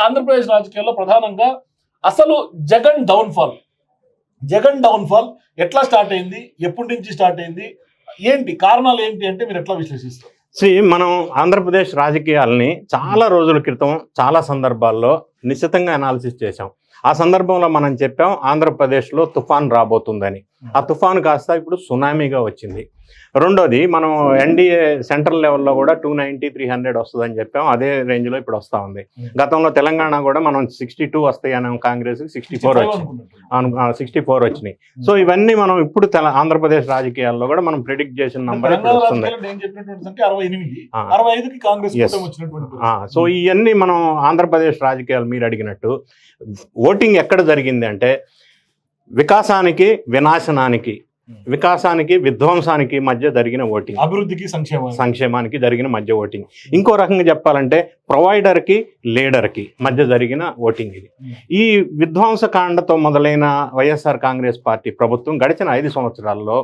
ఆంధ్రప్రదేశ్ రాజకీయాల్లో ప్రధానంగా అసలు జగన్ డౌన్ఫాల్. జగన్ డౌన్ఫాల్ ఎట్లా స్టార్ట్ అయింది? ఎప్పటి నుంచి స్టార్ట్ అయింది? ఏంటి? కారణాలు ఏంటి అంటే మీరు ఎట్లా విశ్లేషిస్తారు? శ్రీ మనం ఆంధ్రప్రదేశ్ రాజకీయాల్ని చాలా రోజుల క్రితం చాలా సందర్భాల్లో నిశ్చితంగా అనాలిసిస్ చేశాం. ఆ సందర్భంలో మనం చెప్పాం ఆంధ్రప్రదేశ్లో తుఫాన్ రాబోతుందని. ఆ తుఫాన్ కాస్త ఇప్పుడు సునామీగా వచ్చింది. రెండోది మనం ఎన్డీఏ సెంట్రల్ లెవెల్లో కూడా టూ నైంటీ త్రీ హండ్రెడ్ వస్తుందని చెప్పాం. అదే రేంజ్లో ఇప్పుడు వస్తూ ఉంది. గతంలో తెలంగాణ కూడా మనం సిక్స్టీ టూ వస్తాయి అన్నాం కాంగ్రెస్ సిక్స్టీ ఫోర్ వచ్చింది సిక్స్టీ ఫోర్ వచ్చినాయి. సో ఇవన్నీ మనం ఇప్పుడు తెల ఆంధ్రప్రదేశ్ రాజకీయాల్లో కూడా మనం ప్రిడిక్ట్ చేసిన నంబర్ వస్తుంది సో ఇవన్నీ మనం ఆంధ్రప్రదేశ్ రాజకీయాలు మీరు అడిగినట్టు ఓటింగ్ ఎక్కడ జరిగింది అంటే వికాసానికి వినాశనానికి వికాసానికి విధ్వంసానికి మధ్య జరిగిన ఓటింగ్. అభివృద్ధికి సంక్షేమం సంక్షేమానికి జరిగిన మధ్య ఓటింగ్. ఇంకో రకంగా చెప్పాలంటే ప్రొవైడర్కి లీడర్కి మధ్య జరిగిన ఓటింగ్ ఇది. ఈ విధ్వంసకాండతో మొదలైన వైఎస్ఆర్ కాంగ్రెస్ పార్టీ ప్రభుత్వం గడిచిన ఐదు సంవత్సరాల్లో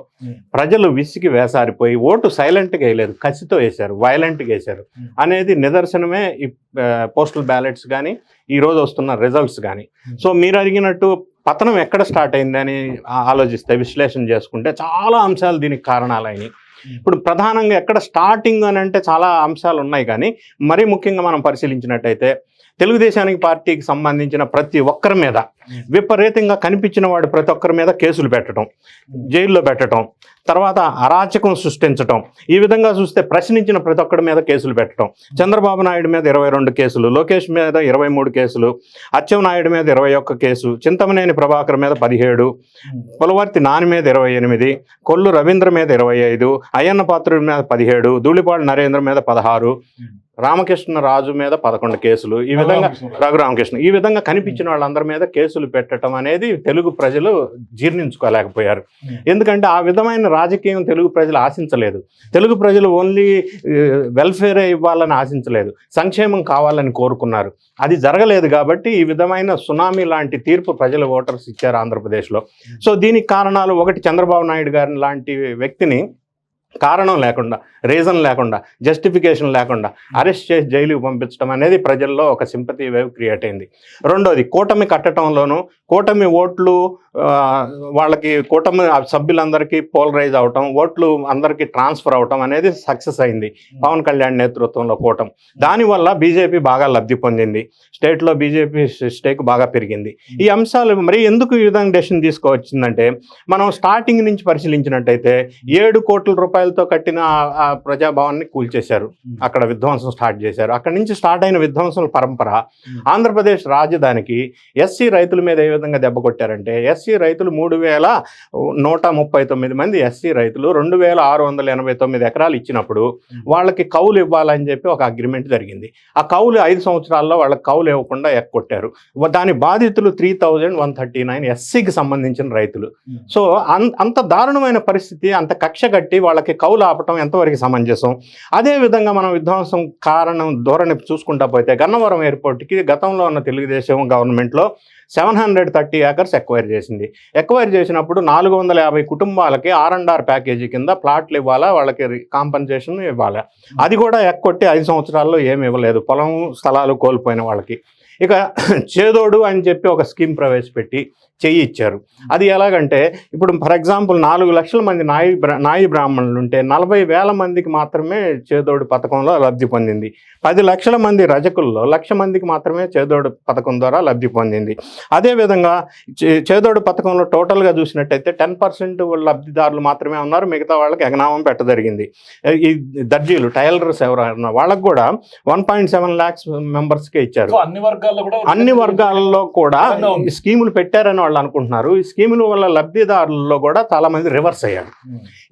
ప్రజలు విసిగి వేసారిపోయి ఓటు సైలెంట్గా వేయలేదు కసితో వేశారు వైలెంట్గా వేశారు Hmm. అనేది నిదర్శనమే ఈ పోస్టల్ బ్యాలెట్స్ కానీ ఈ రోజు వస్తున్న రిజల్ట్స్ కానీ Hmm. సో మీరు అడిగినట్టు పతనం ఎక్కడ స్టార్ట్ అయిందని ఆలోచిస్తే విశ్లేషణ చేసుకుంటే చాలా అంశాలు దీనికి కారణాలైనవి ఇప్పుడు ప్రధానంగా ఎక్కడ స్టార్టింగ్ అని అంటే చాలా అంశాలు ఉన్నాయి కానీ మరీ ముఖ్యంగా మనం పరిశీలించినట్టయితే తెలుగుదేశానికి పార్టీకి సంబంధించిన ప్రతి ఒక్కరి మీద విపరీతంగా కనిపించిన వాడు ప్రతి ఒక్కరి మీద కేసులు పెట్టడం జైల్లో పెట్టడం తర్వాత అరాచకం సృష్టించటం ఈ విధంగా చూస్తే ప్రశ్నించిన ప్రతి ఒక్కరి మీద కేసులు పెట్టడం. చంద్రబాబు నాయుడు మీద ఇరవై రెండు కేసులు లోకేష్ మీద ఇరవై మూడు కేసులు అచ్చెన్నాయుడు మీద ఇరవై ఒక్క కేసు చింతమనేని ప్రభాకర్ మీద పదిహేడు పులవర్తి నాని మీద ఇరవై ఎనిమిది కొల్లు రవీంద్ర మీద ఇరవై ఐదు అయ్యన్న పాత్రుడి మీద పదిహేడు ధూళిపాడు నరేంద్ర మీద పదహారు రామకృష్ణ రాజు మీద పదకొండు కేసులు ఈ విధంగా రఘురామకృష్ణ ఈ విధంగా కనిపించిన వాళ్ళందరి మీద కేసులు పెట్టడం అనేది తెలుగు ప్రజలు జీర్ణించుకోలేకపోయారు. ఎందుకంటే ఆ విధమైన రాజకీయం తెలుగు ప్రజలు ఆశించలేదు. తెలుగు ప్రజలు ఓన్లీ వెల్ఫేర్ ఇవ్వాలని ఆశించలేదు. సంక్షేమం కావాలని కోరుకున్నారు. అది జరగలేదు కాబట్టి ఈ విధమైన సునామీ లాంటి తీర్పు ప్రజలు ఓటర్స్ ఇచ్చారు ఆంధ్రప్రదేశ్లో. సో దీనికి కారణాలు ఒకటి చంద్రబాబు నాయుడు గారి లాంటి వ్యక్తిని కారణం లేకుండా రీజన్ లేకుండా జస్టిఫికేషన్ లేకుండా అరెస్ట్ చేసి జైలుకి పంపించడం అనేది ప్రజల్లో ఒక సింపతి వేవ్ క్రియేట్ అయింది. రెండోది కూటమి కట్టడంలోనూ కూటమి ఓట్లు వాళ్ళకి కూటమి సభ్యులందరికీ పోలరైజ్ అవటం ఓట్లు అందరికీ ట్రాన్స్ఫర్ అవటం అనేది సక్సెస్ అయింది పవన్ కళ్యాణ్ నేతృత్వంలో కూటమి. దానివల్ల బీజేపీ బాగా లబ్ధి పొందింది. స్టేట్లో బీజేపీ స్టేక్ బాగా పెరిగింది. ఈ అంశాలు మరి ఎందుకు ఈ విధంగా డెసిషన్ తీసుకోవచ్చిందంటే మనం స్టార్టింగ్ నుంచి పరిశీలించినట్టయితే ఏడు కోట్ల రూపాయలు రూపాయలతో కట్టిన ఆ- ప్రజాభవన్ని కూల్చేశారు. అక్కడ విధ్వంసం స్టార్ట్ చేశారు. అక్కడ నుంచి స్టార్ట్ అయిన విధ్వంసం పరంపర ఆంధ్రప్రదేశ్ రాజధానికి ఎస్సీ రైతుల మీద ఏ విధంగా దెబ్బ కొట్టారంటే ఎస్సీ రైతులు మూడు వేల నూట ముప్పై తొమ్మిది మంది ఎస్సీ రైతులు రెండు వేల ఆరు వందల ఎనభై తొమ్మిది ఎకరాలు ఇచ్చినప్పుడు వాళ్ళకి కౌలు ఇవ్వాలని చెప్పి ఒక అగ్రిమెంట్ జరిగింది. ఆ కౌలు ఐదు సంవత్సరాల్లో వాళ్ళకి కౌలు ఇవ్వకుండా ఎక్కొట్టారు. దాని బాధితులు three thousand one thirty nine ఎస్సీకి సంబంధించిన రైతులు. సో అంత దారుణమైన పరిస్థితి అంత కక్ష కట్టి వాళ్ళకి కౌలు ఆపటం ఎంతవరకు సమంజసం? అదే విధంగా మనం విధ్వంసం కారణం ధోరణి చూసుకుంటా పోతే గన్నవరం ఎయిర్పోర్ట్కి గతంలో ఉన్న తెలుగుదేశం గవర్నమెంట్లో seven hundred thirty acres acquire చేసింది. ఎక్వైర్ చేసినప్పుడు నాలుగు వందల యాభై కుటుంబాలకి ఆర్ అండ్ ఆర్ ప్యాకేజీ కింద ప్లాట్లు ఇవ్వాలా వాళ్ళకి కాంపన్సేషన్ ఇవ్వాలి? అది కూడా ఎక్కొట్టి ఐదు సంవత్సరాల్లో ఏమి ఇవ్వలేదు. పొలం స్థలాలు కోల్పోయిన వాళ్ళకి. ఇక చేదోడు అని చెప్పి ఒక స్కీమ్ ప్రవేశపెట్టి చెయ్యి ఇచ్చారు. అది ఎలాగంటే ఇప్పుడు ఫర్ ఎగ్జాంపుల్ నాలుగు లక్షల మంది నాయి బ్రా- నాయి బ్రాహ్మణులు ఉంటే నలభై వేల మందికి మాత్రమే చేదోడు పథకంలో లబ్ధి పొందింది. పది లక్షల మంది రజకుల్లో లక్ష మందికి మాత్రమే చేదోడు పథకం ద్వారా లబ్ధి పొందింది. అదేవిధంగా చే- చేదోడు పథకంలో టోటల్గా చూసినట్టయితే టెన్ పర్సెంట్ లబ్ధిదారులు మాత్రమే ఉన్నారు. మిగతా వాళ్ళకి ఎగనామం పెట్టదరిగింది. ఈ దర్జీలు టైలర్స్ ఎవరైనా వాళ్ళకు కూడా వన్ పాయింట్ సెవెన్ ల్యాక్స్ మెంబర్స్కే ఇచ్చారు. అన్ని వర్గాలు అన్ని వర్గాలలో కూడా. ఈ స్కీములు పెట్టారని వాళ్ళు అనుకుంటున్నారు. ఈ స్కీముల వల్ల లబ్ధిదారుల్లో కూడా చాలా మంది రివర్స్ అయ్యారు.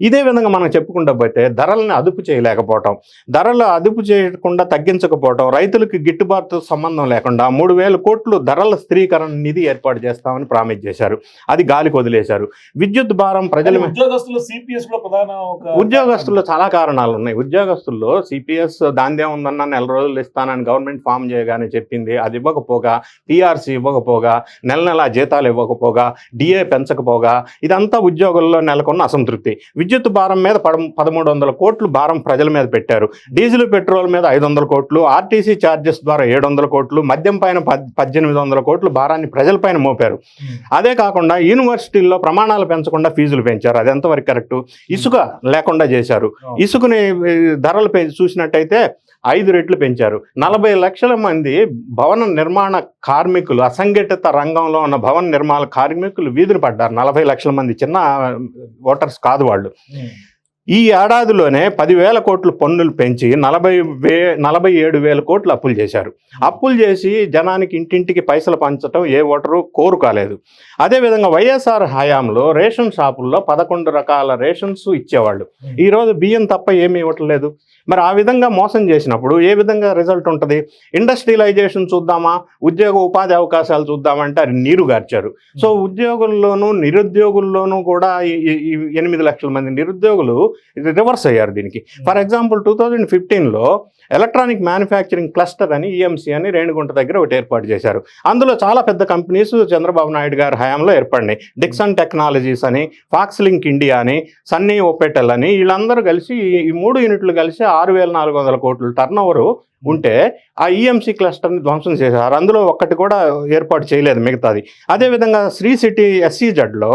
ఇదే విధంగా మనం చెప్పుకుంటూ పోతే ధరల్ని అదుపు చేయలేకపోవటం ధరలు అదుపు చేయకుండా తగ్గించకపోవటం రైతులకు గిట్టుబాటు సంబంధం లేకుండా మూడు వేల కోట్లు ధరల స్థిరీకరణ నిధి ఏర్పాటు చేస్తామని ప్రామిస్ చేశారు. అది గాలికి వదిలేశారు. విద్యుత్ భారం ప్రజల మీద ఉద్యోగస్తులు సిపిఎస్లో ప్రధాన ఒక ఉద్యోగస్తుల్లో చాలా కారణాలు ఉన్నాయి. ఉద్యోగస్తుల్లో సిపిఎస్ దాందే ఉందన్న నెల రోజులు ఇస్తానని గవర్నమెంట్ ఫామ్ చేయగానే చెప్పింది. అది ఇవ్వకపోగా పిఆర్సీ ఇవ్వకపోగా నెల నెల జీతాలు ఇవ్వకపోగా డిఏ పెంచకపోగా ఇదంతా ఉద్యోగుల్లో నెలకొన్న అసంతృప్తి. విద్యుత్ భారం మీద పడ పదమూడు వందల కోట్లు భారం ప్రజల మీద పెట్టారు. డీజిల్ పెట్రోల్ మీద ఐదు వందల కోట్లు ఆర్టీసీ ఛార్జెస్ ద్వారా ఏడు వందల కోట్లు మద్యం పైన పద్- పద్దెనిమిది వందల కోట్లు భారాన్ని ప్రజలపైన మోపారు. అదే కాకుండా యూనివర్సిటీల్లో ప్రమాణాలు పెంచకుండా ఫీజులు పెంచారు. అది ఎంతవరకు కరెక్ట్? ఇసుక లేకుండా చేశారు. ఇసుకని ఏ, ధరలు పె చూసినట్టయితే ఐదు రెట్లు పెంచారు. నలభై లక్షల మంది భవన నిర్మాణ కార్మికులు అసంఘటిత రంగంలో ఉన్న భవన నిర్మాణ కార్మికులు వీధులు పడ్డారు. నలభై లక్షల మంది చిన్న ఓటర్స్ కాదు వాళ్ళు. ఈ ఏడాదిలోనే పదివేల కోట్లు పన్నులు పెంచి నలభై వే నలభై ఏడు వేల కోట్లు అప్పులు చేశారు. అప్పులు చేసి జనానికి ఇంటింటికి పైసలు పంచడం ఏ ఓటరు కోరు కాలేదు. అదేవిధంగా వైఎస్ఆర్ హయాంలో రేషన్ షాపుల్లో పదకొండు రకాల రేషన్స్ ఇచ్చేవాళ్ళు. ఈరోజు బియ్యం తప్ప ఏమీ ఇవ్వట్లేదు. మరి ఆ విధంగా మోసం చేసినప్పుడు ఏ విధంగా రిజల్ట్ ఉంటుంది? ఇండస్ట్రియలైజేషన్ చూద్దామా? ఉద్యోగ ఉపాధి అవకాశాలు చూద్దామంటే అది నీరు గార్చారు. సో ఉద్యోగుల్లోనూ నిరుద్యోగుల్లోనూ కూడా ఎనిమిది లక్షల మంది నిరుద్యోగులు రివర్స్ అయ్యారు దీనికి. ఫర్ ఎగ్జాంపుల్ టూ థౌజండ్ ఫిఫ్టీన్లో ఎలక్ట్రానిక్ మ్యానుఫ్యాక్చరింగ్ క్లస్టర్ అని ఈఎంసీ అని రేణిగుంట దగ్గర ఒకటి ఏర్పాటు చేశారు. అందులో చాలా పెద్ద కంపెనీస్ చంద్రబాబు నాయుడు గారి హయాంలో ఏర్పడినాయి. డిక్సన్ టెక్నాలజీస్ అని ఫాక్స్ లింక్ ఇండియా అని సన్నీ ఓపెటెల్ అని వీళ్ళందరూ కలిసి ఈ మూడు యూనిట్లు కలిసి ఆరు వేల నాలుగు వందల కోట్లు టర్న్ ఉంటే ఆ ఈఎంసీ క్లస్టర్ని ధ్వంసం చేశారు. అందులో ఒక్కటి కూడా ఏర్పాటు చేయలేదు మిగతాది. అదేవిధంగా శ్రీ సిటీ ఎస్సీజెడ్లో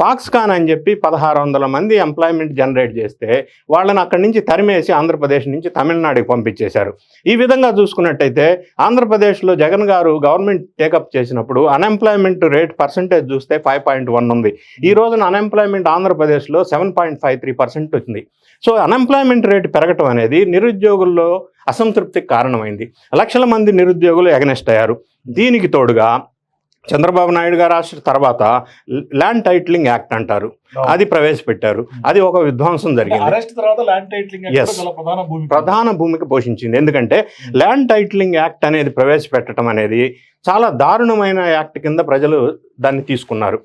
ఫాక్స్కాన్ అని చెప్పి పదహారు వందల మంది ఎంప్లాయ్మెంట్ జనరేట్ చేస్తే వాళ్ళని అక్కడి నుంచి తరిమేసి ఆంధ్రప్రదేశ్ నుంచి తమిళనాడుకి పంపించేశారు. ఈ విధంగా చూసుకున్నట్టయితే ఆంధ్రప్రదేశ్లో జగన్ గారు గవర్నమెంట్ టేకప్ చేసినప్పుడు అన్ఎంప్లాయ్మెంట్ రేట్ పర్సంటేజ్ చూస్తే ఫైవ్ పాయింట్ వన్ ఉంది. ఈ రోజున అన్ఎంప్లాయ్మెంట్ ఆంధ్రప్రదేశ్లో seven point five three percent వచ్చింది సో అన్ఎంప్లాయ్మెంట్ రేట్ పెరగటం అనేది నిరుద్యోగుల్లో అసంతృప్తికి కారణమైంది. లక్షల మంది నిరుద్యోగులు ఎగనెస్ట్ అయ్యారు. దీనికి తోడుగా చంద్రబాబు నాయుడు గారు రాష్ట్ర తర్వాత ల్యాండ్ టైటిలింగ్ యాక్ట్ అంటారు. అది ప్రవేశపెట్టారు. అది ఒక విధ్వంసం జరిగింది. ప్రధాన భూమిక. పోషించింది. ఎందుకంటే ల్యాండ్ టైటిలింగ్ యాక్ట్ అనేది ప్రవేశపెట్టడం అనేది చాలా దారుణమైన యాక్ట్ కింద ప్రజలు దాన్ని తీసుకున్నారు.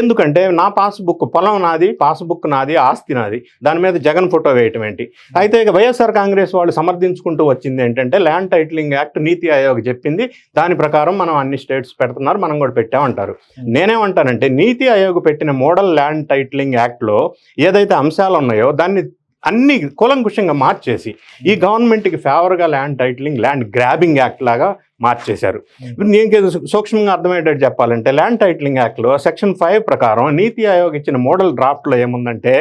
ఎందుకంటే నా పాస్బుక్ పొలం నాది పాస్బుక్ నాది ఆస్తి నాది. దాని మీద జగన్ ఫోటో వేయటం ఏంటి? అయితే ఇక వైఎస్ఆర్ కాంగ్రెస్ వాళ్ళు సమర్థించుకుంటూ వచ్చింది ఏంటంటే ల్యాండ్ టైటిలింగ్ యాక్ట్ నీతి ఆయోగ్ చెప్పింది. దాని ప్రకారం మనం అన్ని స్టేట్స్ పెడుతున్నారు మనం కూడా పెట్టామంటారు. నేనేమంటానంటే నీతి ఆయోగ్ పెట్టిన మోడల్ ల్యాండ్ టైటిలింగ్ యాక్ట్లో ఏదైతే అంశాలు ఉన్నాయో దాన్ని అన్ని కూలంకుషంగా మార్చేసి ఈ గవర్నమెంట్కి ఫేవర్గా land titling land grabbing act లాగా మార్చేశారు. ఇప్పుడు నేను సూక్ష్మంగా అర్థమయ్యేటట్టు చెప్పాలంటే ల్యాండ్ టైటిలింగ్ యాక్ట్లో సెక్షన్ ఫైవ్ ప్రకారం నీతి ఆయోగ్ ఇచ్చిన మోడల్ డ్రాఫ్ట్లో ఏముందంటే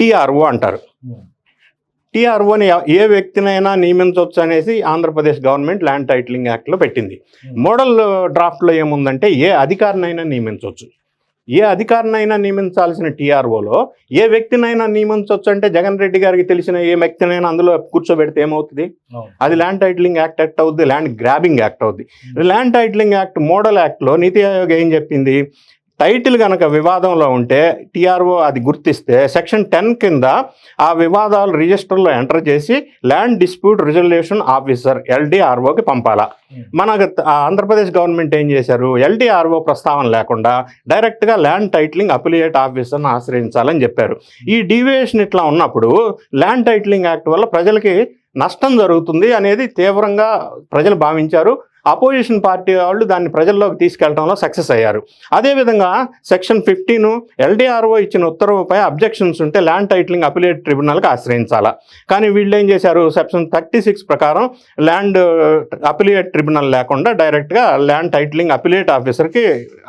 టీఆర్ఓ అంటారు. టీఆర్ఓని ఏ వ్యక్తినైనా నియమించవచ్చు అనేసి ఆంధ్రప్రదేశ్ గవర్నమెంట్ ల్యాండ్ టైటిలింగ్ యాక్ట్లో పెట్టింది. మోడల్ డ్రాఫ్ట్లో ఏముందంటే ఏ అధికారినైనా నియమించవచ్చు. ఏ అధికారినైనా నియమించాల్సిన టీఆర్ఓలో ఏ వ్యక్తినైనా నియమించవచ్చు అంటే జగన్ రెడ్డి గారికి తెలిసిన ఏ వ్యక్తినైనా అందులో కూర్చోబెడితే ఏమవుతుంది. అది ల్యాండ్ టైటిలింగ్ యాక్ట్ యాక్ట్ అవుద్ది ల్యాండ్ గ్రాబింగ్ యాక్ట్ అవుద్ది. ల్యాండ్ టైటిలింగ్ యాక్ట్ మోడల్ యాక్ట్లో నీతి ఆయోగ్ ఏం చెప్పింది? టైటిల్ కనుక వివాదంలో ఉంటే టీఆర్ఓ అది గుర్తిస్తే సెక్షన్ టెన్ కింద ఆ వివాదాలు రిజిస్టర్లో ఎంటర్ చేసి ల్యాండ్ డిస్ప్యూట్ రిజల్యూషన్ ఆఫీసర్ ఎల్డిఆర్ఓకి పంపాలా. మన గత- ఆ ఆంధ్రప్రదేశ్ గవర్నమెంట్ ఏం చేశారు? ఎల్డిఆర్ఓ ప్రస్తావన లేకుండా డైరెక్ట్గా ల్యాండ్ టైటిలింగ్ అఫిలియేట్ ఆఫీసర్ని ఆశ్రయించాలని చెప్పారు. ఈ డీవియేషన్ ఇట్లా ఉన్నప్పుడు ల్యాండ్ టైటిలింగ్ యాక్ట్ వల్ల ప్రజలకి నష్టం జరుగుతుంది అనేది తీవ్రంగా ప్రజలు భావించారు. అపోజిషన్ పార్టీ వాళ్ళు దాన్ని ప్రజల్లోకి తీసుకెళ్ళడంలో సక్సెస్ అయ్యారు. అదేవిధంగా సెక్షన్ ఫిఫ్టీన్ ఎల్డీఆర్ఓ ఇచ్చిన ఉత్తర్వుపై అబ్జెక్షన్స్ ఉంటే ల్యాండ్ టైటిలింగ్ అపిలేట్ ట్రిబ్యునల్కి ఆశ్రయించాలా. కానీ వీళ్ళు ఏం చేశారు? సెక్షన్ థర్టీ సిక్స్ ప్రకారం ల్యాండ్ uh, అపిలేట్ ట్రిబ్యునల్ లేకుండా డైరెక్ట్గా ల్యాండ్ టైటిలింగ్ అపిలేట్ ఆఫీసర్కి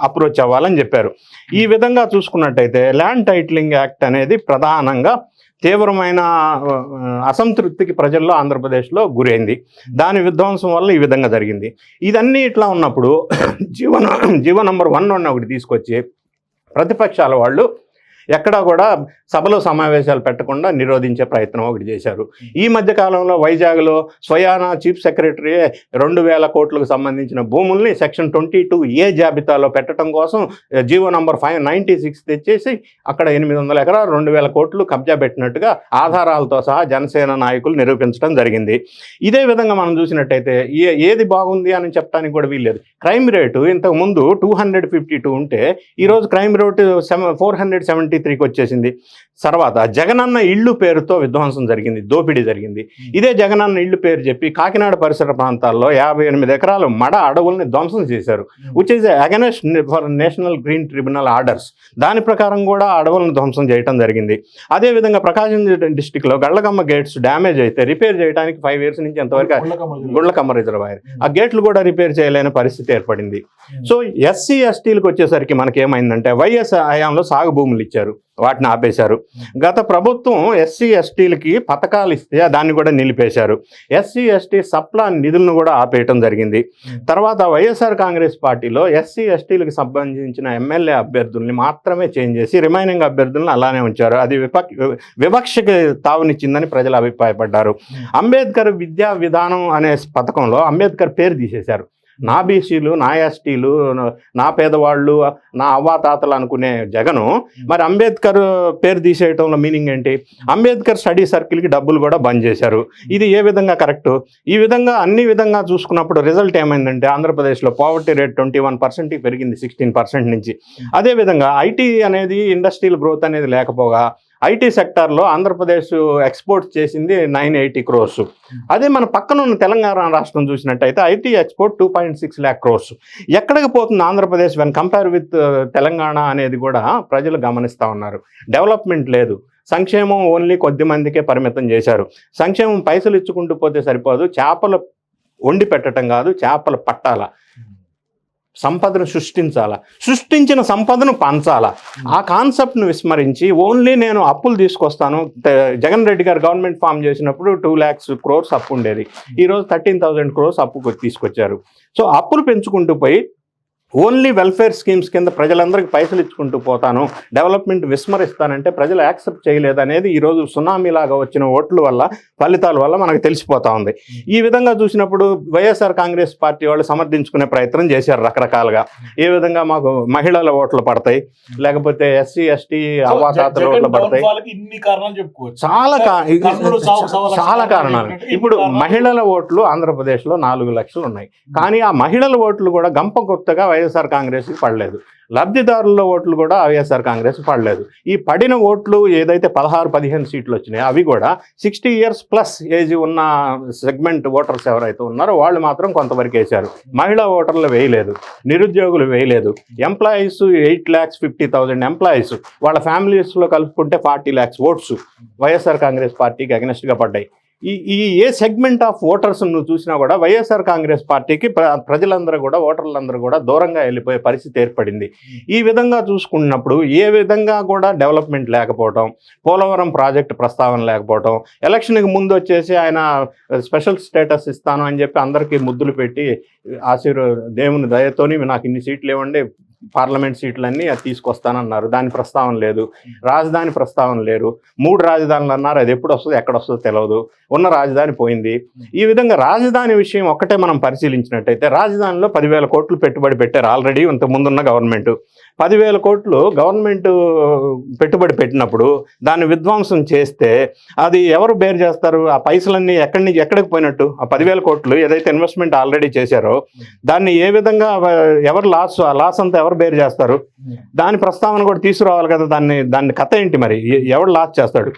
అప్రోచ్ అవ్వాలని చెప్పారు. ఈ విధంగా చూసుకున్నట్టయితే ల్యాండ్ టైటిలింగ్ యాక్ట్ అనేది ప్రధానంగా తీవ్రమైన అసంతృప్తికి ప్రజల్లో ఆంధ్రప్రదేశ్లో గురైంది. దాని విధ్వంసం వల్ల ఈ విధంగా జరిగింది. ఇదన్నీ ఇట్లా ఉన్నప్పుడు జీవన జీవ నంబర్ వన్ వన్ ఒకటి తీసుకొచ్చి ప్రతిపక్షాల వాళ్ళు ఎక్కడా కూడా సభలో సమావేశాలు పెట్టకుండా నిరోధించే ప్రయత్నం ఒకటి చేశారు. ఈ మధ్య కాలంలో వైజాగ్లో స్వయానా చీఫ్ సెక్రటరీ రెండు వేల కోట్లకు సంబంధించిన భూముల్ని సెక్షన్ ట్వంటీ టూ ఏ జాబితాలో పెట్టడం కోసం GO number five ninety six తెచ్చేసి అక్కడ ఎనిమిది వందల ఎకరాలు రెండు వేల కోట్లు కబ్జా పెట్టినట్టుగా ఆధారాలతో సహా జనసేన నాయకులు నిరూపించడం జరిగింది. ఇదే విధంగా మనం చూసినట్టయితే ఏ ఏది బాగుంది అని చెప్పడానికి కూడా వీల్లేదు. క్రైమ్ రేటు ఇంతకు ముందు టూ హండ్రెడ్ ఫిఫ్టీ టూ ఉంటే ఈరోజు crime rate seven four hundred seventy seventy త్రీకి వచ్చేసింది. తర్వాత జగనన్న ఇళ్ళు పేరుతో విధ్వంసం జరిగింది దోపిడీ జరిగింది. ఇదే జగనన్న ఇళ్ళు పేరు చెప్పి కాకినాడ పరిసర ప్రాంతాల్లో యాభై ఎనిమిది ఎకరాలు మడ అడవుల్ని ధ్వంసం చేశారు. Which is against for national green tribunal orders దాని ప్రకారం కూడా అడవులను ధ్వంసం చేయడం జరిగింది. అదేవిధంగా ప్రకాశం డిస్టిక్లో గళ్ళగమ్మ గేట్స్ డ్యామేజ్ అయితే రిపేర్ చేయడానికి ఫైవ్ ఇయర్స్ నుంచి ఎంతవరకు గుళ్ళకమ్మ రిజర్వాయర్ ఆ గేట్లు కూడా రిపేర్ చేయలేని పరిస్థితి ఏర్పడింది. సో ఎస్సీ ఎస్టీలకు వచ్చేసరికి మనకి ఏమైందంటే వైఎస్ హయాంలో సాగు భూములు ఇచ్చారు. వాటిని ఆపేశారు. గత ప్రభుత్వం ఎస్సీ ఎస్టీలకి పథకాలు ఇస్తే దాన్ని కూడా నిలిపేశారు. ఎస్సీ ఎస్టీ సప్లా నిధులను కూడా ఆపేయటం జరిగింది. తర్వాత వైఎస్ఆర్ కాంగ్రెస్ పార్టీలో ఎస్సీ ఎస్టీలకు సంబంధించిన ఎమ్మెల్యే అభ్యర్థుల్ని మాత్రమే చేంజ్ చేసి రిమైనింగ్ అభ్యర్థులను అలానే ఉంచారు. అది విపక్ష వివక్షకి తావునిచ్చిందని ప్రజలు అభిప్రాయపడ్డారు. అంబేద్కర్ విద్యా విధానం అనే పథకంలో అంబేద్కర్ పేరు తీసేశారు. నా బీసీలు నా ఎస్టీలు నా పేదవాళ్ళు నా అవ్వాతాతలు అనుకునే జగను మరి అంబేద్కర్ పేరు తీసేయటంలో మీనింగ్ ఏంటి? అంబేద్కర్ స్టడీ సర్కిల్కి డబ్బులు కూడా బంద్ చేశారు. ఇది ఏ విధంగా కరెక్ట్? ఈ విధంగా అన్ని విధంగా చూసుకున్నప్పుడు రిజల్ట్ ఏమైందంటే ఆంధ్రప్రదేశ్లో పావర్టీ రేట్ ట్వంటీ వన్ పర్సెంట్కి పెరిగింది సిక్స్టీన్ పర్సెంట్ నుంచి. అదేవిధంగా ఐటీ అనేది ఇండస్ట్రియల్ గ్రోత్ అనేది లేకపోగా ఐటీ సెక్టార్లో ఆంధ్రప్రదేశ్ ఎక్స్పోర్ట్ చేసింది నైన్ ఎయిటీ క్రోర్స్. అదే మన పక్కన ఉన్న తెలంగాణ రాష్ట్రం చూసినట్టయితే IT export two point six lakh crores. ఎక్కడికి పోతుంది Andhra Pradesh when compare with Telangana అనేది కూడా ప్రజలు గమనిస్తూ ఉన్నారు. డెవలప్మెంట్ లేదు. సంక్షేమం ఓన్లీ కొద్ది మందికే పరిమితం చేశారు. సంక్షేమం పైసలు ఇచ్చుకుంటూ పోతే సరిపోదు. చేపలు వండి పెట్టడం కాదు చేపలు పట్టాల. సంపదను సృష్టించాలా? సృష్టించిన సంపదను పంచాలా? ఆ కాన్సెప్ట్ను విస్మరించి ఓన్లీ నేను అప్పులు తీసుకొస్తాను. జగన్ రెడ్డి గారు గవర్నమెంట్ ఫామ్ చేసినప్పుడు టూ ల్యాక్స్ క్రోర్స్ అప్పు ఉండేది. ఈరోజు థర్టీన్ థౌజండ్ క్రోర్స్ అప్పు తీసుకొచ్చారు. సో అప్పులు పెంచుకుంటూ పోయి ఓన్లీ వెల్ఫేర్ స్కీమ్స్ కింద ప్రజలందరికీ పైసలు ఇచ్చుకుంటూ పోతాను డెవలప్మెంట్ విస్మరిస్తానంటే ప్రజలు యాక్సెప్ట్ చేయలేదు అనేది ఈరోజు సునామీ లాగా వచ్చిన ఓట్ల వల్ల ఫలితాల వల్ల మనకు తెలిసిపోతా ఉంది. ఈ విధంగా చూసినప్పుడు వైఎస్ఆర్ కాంగ్రెస్ పార్టీ వాళ్ళు సమర్థించుకునే ప్రయత్నం చేశారు రకరకాలుగా. ఏ విధంగా మాకు మహిళల ఓట్లు పడతాయి లేకపోతే ఎస్సీ ఎస్టీ అవాతాతల ఓట్లు పడతాయి. చాలా చాలా కారణాలు ఇప్పుడు మహిళల ఓట్లు ఆంధ్రప్రదేశ్లో నాలుగు లక్షలు ఉన్నాయి. కానీ ఆ మహిళల ఓట్లు కూడా గంప గుర్తగా వైఎస్ఆర్ కాంగ్రెస్కి పడలేదు. లబ్ధిదారుల ఓట్లు కూడా వైఎస్ఆర్ కాంగ్రెస్ పడలేదు. ఈ పడిన ఓట్లు ఏదైతే పదహారు పదిహేను సీట్లు వచ్చినాయో అవి కూడా సిక్స్టీ ఇయర్స్ ప్లస్ ఏజ్ ఉన్న సెగ్మెంట్ ఓటర్స్ ఎవరైతే ఉన్నారో వాళ్ళు మాత్రం కొంతవరకు వేశారు. మహిళా ఓటర్లు వేయలేదు. నిరుద్యోగులు వేయలేదు. Employees eight lakhs fifty thousand employees వాళ్ళ ఫ్యామిలీస్లో కలుపుకుంటే forty lakhs votes YSR Congress పార్టీకి అగెనెస్ట్గా పడ్డాయి. ఈ ఈ ఏ సెగ్మెంట్ ఆఫ్ ఓటర్స్ నువ్వు చూసినా కూడా వైఎస్ఆర్ కాంగ్రెస్ పార్టీకి ప్ర- ప్రజలందరూ కూడా ఓటర్లందరూ కూడా దూరంగా వెళ్ళిపోయే పరిస్థితి ఏర్పడింది. ఈ విధంగా చూసుకున్నప్పుడు ఏ విధంగా కూడా డెవలప్మెంట్ లేకపోవటం పోలవరం ప్రాజెక్ట్ ప్రస్తావన లేకపోవటం ఎలక్షన్కి ముందు వచ్చేసి ఆయన స్పెషల్ స్టేటస్ ఇస్తాను అని చెప్పి అందరికీ ముద్దులు పెట్టి ఆశీర్వ దేవుని దయతోని నాకు ఇన్ని సీట్లు ఇవ్వండి పార్లమెంట్ సీట్లన్నీ అది తీసుకొస్తానన్నారు. దాని ప్రస్తావన లేదు. రాజధాని ప్రస్తావన లేరు. మూడు రాజధానులు అన్నారు. అది ఎప్పుడు వస్తుందో ఎక్కడ వస్తుందో తెలియదు ఉన్న రాజధాని పోయింది. ఈ విధంగా రాజధాని విషయం ఒక్కటే మనం పరిశీలించినట్టయితే రాజధానిలో పదివేల కోట్లు పెట్టుబడి పెట్టారు ఆల్రెడీ ఇంత ముందున్న గవర్నమెంట్. పదివేల కోట్లు గవర్నమెంట్ పెట్టుబడి పెట్టినప్పుడు దాన్ని విధ్వంసం చేస్తే అది ఎవరు బేర్ చేస్తారు? ఆ పైసలన్నీ ఎక్కడి నుంచి ఎక్కడికి పోయినట్టు? ఆ పదివేల కోట్లు ఏదైతే ఇన్వెస్ట్మెంట్ ఆల్రెడీ చేశారో దాన్ని ఏ విధంగా ఎవరు లాస్ ఆ లాస్ అంతా ఎవరు బేర్ చేస్తారు? దాని ప్రస్తావన కూడా తీసుకురావాలి కదా దాన్ని దాన్ని కథ ఏంటి మరి? ఎవడు లాస్ చేస్తాడు?